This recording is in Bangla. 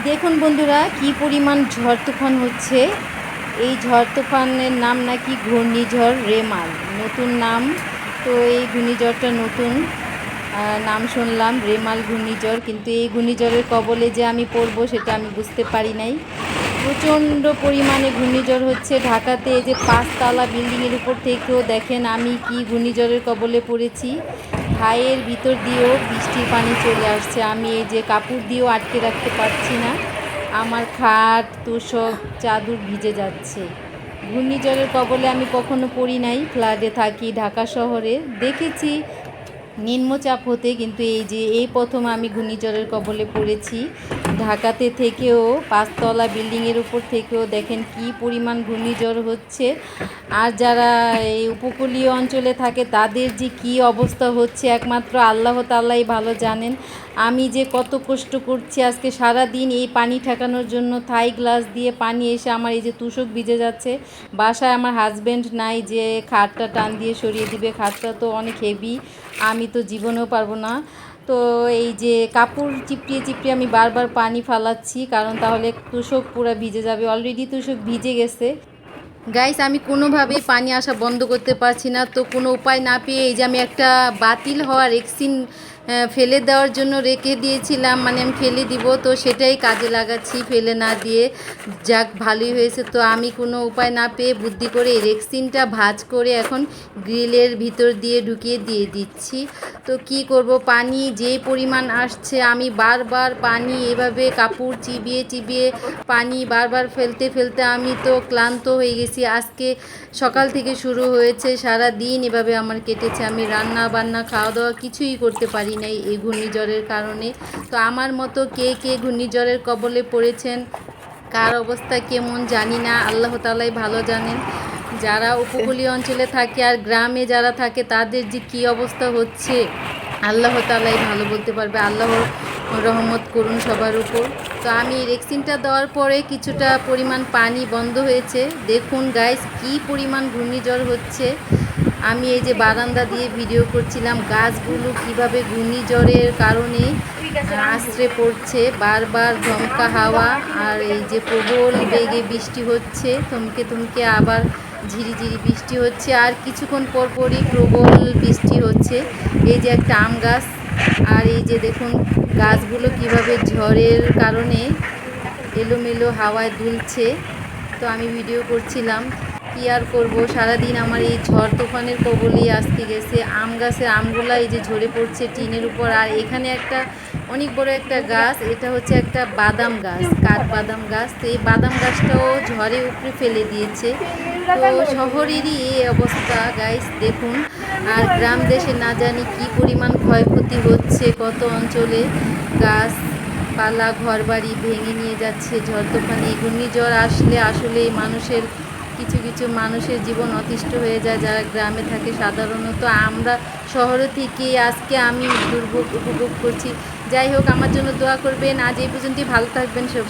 দেখুন বন্ধুরা, কি পরিমাণ ঝড় তুফান হচ্ছে। এই ঝড় তুফানের নাম নাকি ঘূর্ণিঝড় রেমাল। নতুন নাম, তো এই ঘূর্ণিঝড়টা নতুন। নাম শুনলাম, রেমাল ঘূর্ণিঝড়, কিন্তু এই ঘূর্ণিঝড়ের কবলে যে আমি পড়ব সেটা আমি বুঝতে পারি নাই। প্রচণ্ড পরিমাণে ঘূর্ণিঝড় হচ্ছে। ঢাকাতে যে পাঁচতলা বিল্ডিংয়ের উপর থেকেও দেখেন আমি কি ঘূর্ণিঝড়ের কবলে পড়েছি। হাইয়ের ভিতর দিয়েও বৃষ্টির পানি চলে আসছে। আমি এই যে কাপড় দিয়েও আটকে রাখতে পারছি না। আমার খাট, তোষক, চাদর ভিজে যাচ্ছে। ঘূর্ণিঝড়ের কবলে আমি কখনো পড়ি নাই। ফ্ল্যাটে থাকি ঢাকা শহরে। দেখেছি নিম্নচাপ হতে কিন্তু এই যে, এই প্রথম আমি ঘূর্ণিঝড়ের কবলে পড়েছি। ঢাকাতে থেকেও, পাঁচতলা বিল্ডিংয়ের উপর থেকেও দেখেন কি পরিমাণ ঘূর্ণিঝড় হচ্ছে। আর যারা এই উপকূলীয় অঞ্চলে থাকে, তাদের যে কি অবস্থা হচ্ছে, একমাত্র আল্লাহ তাল্লাই ভালো জানেন। আমি যে কত কষ্ট করছি আজকে সারা দিন এই পানি ঠেকানোর জন্য থাই গ্লাস দিয়ে পানি এসে আমার এই যে তুষক ভিজে যাচ্ছে। বাসায় আমার হাজব্যান্ড নাই যে খাটটা টান দিয়ে সরিয়ে দিবে খাটটা তো অনেক হেভি আমি তো জীবনেও পারব না। তো এই যে কাপড় চিপড়িয়ে চিপড়িয়ে আমি বারবার পানি ফালাচ্ছি কারণ তাহলে তুষক পুরো ভিজে যাবে। অলরেডি তুষক ভিজে গেছে। গাইস আমি কোনোভাবেই পানি আসা বন্ধ করতে পারছি না। তো কোনো উপায় না পেয়ে এই যে আমি একটা বাতিল হওয়া রেক্সিন আহ, ফেলে দেওয়ার জন্য রেখে দিয়েছিলাম মানে আমি ফেলে দিব, তো সেটাই কাজে লাগাচ্ছি ফেলে না দিয়ে। যাক, ভালোই হয়েছে। তো আমি কোনো উপায় না পেয়ে বুদ্ধি করে রেক্সিনটা ভাজ করে এখন গ্রিলের ভিতর দিয়ে ঢুকিয়ে দিয়ে দিচ্ছি। তো কি করব, পানি যে পরিমাণ আসছে, আমি বারবার পানি এভাবে কাপড় চিবিয়ে চিবিয়ে পানি বারবার ফেলতে ফেলতে আমি তো ক্লান্ত হয়ে গেছি। আজকে সকাল থেকে শুরু হয়েছে সারা দিন এভাবে আমার কেটেছে। আমি রান্না বান্না, খাওয়া দাওয়া কিছুই করতে পারি নাই, এই ঘূর্ণিঝড়ের কারণে। তো আমার মতো কে কে ঘূর্ণিঝড়ের কবলে পড়েছেন, কার অবস্থা কেমন জানি না, আল্লাহ তালাই ভালো জানেন। যারা উপকূলীয় অঞ্চলে থাকে আর গ্রামে যারা থাকে, তাদের যে কী অবস্থা হচ্ছে, আল্লাহ তালাই ভালো বলতে পারবে। আল্লাহর রহমত করুন সবার উপর। তো আমি রেক্সিনটা দেওয়ার পরে কিছুটা পরিমাণ পানি বন্ধ হয়েছে। দেখুন গাইস কি পরিমাণ ঘূর্ণিঝড় হচ্ছে। আমি এই যে বারান্দা দিয়ে ভিডিও করছিলাম গাছগুলো কীভাবে ঘূর্ণিঝড়ের কারণে আশ্রে পড়ছে বারবার ধমকা হাওয়া আর এই যে প্রবল বেগে বৃষ্টি হচ্ছে থমকে থমকে আবার ঝিরিঝিরি বৃষ্টি হচ্ছে আর কিছুক্ষণ পর পরই প্রবল বৃষ্টি হচ্ছে। এই যে একটা আম গাছ আর এই যে দেখুন গাছগুলো কীভাবে ঝড়ের কারণে এলোমেলো হাওয়ায় দুলছে। তো আমি ভিডিও করছিলাম। কি আর করব। সারাদিন আমার এই ঝড় তুফানের কবলেই আসতে গেছে। আম গাছের আমগুলা এই যে ঝরে পড়ছে টিনের উপর। আর এখানে একটা অনেক বড় একটা গাছ, এটা হচ্ছে একটা বাদাম গাছ কাঠ বাদাম গাছ। তো এই বাদাম গাছটাও ঝড়ে উপরে ফেলে দিয়েছে। তো শহরেরই এই অবস্থা গাইস দেখুন। আর গ্রাম দেশে না জানি কি পরিমাণ ক্ষয়ক্ষতি হচ্ছে কত অঞ্চলে। গাছ পালা, ঘরবাড়ি ভেঙে নিয়ে যাচ্ছে, ঝড় তুফানে ঘূর্ণিঝড় আসলে আসলে মানুষের কিছু কিছু মানুষের জীবন অতিষ্ঠ হয়ে যায়, যারা গ্রামে থাকে সাধারণত। আমরা শহরে থেকে আজকে আমি দুর্ভোগ উপভোগ করছি। যাই হোক, আমার জন্য দোয়া করবেন। আজ এই পর্যন্তই। ভালো থাকবেন সব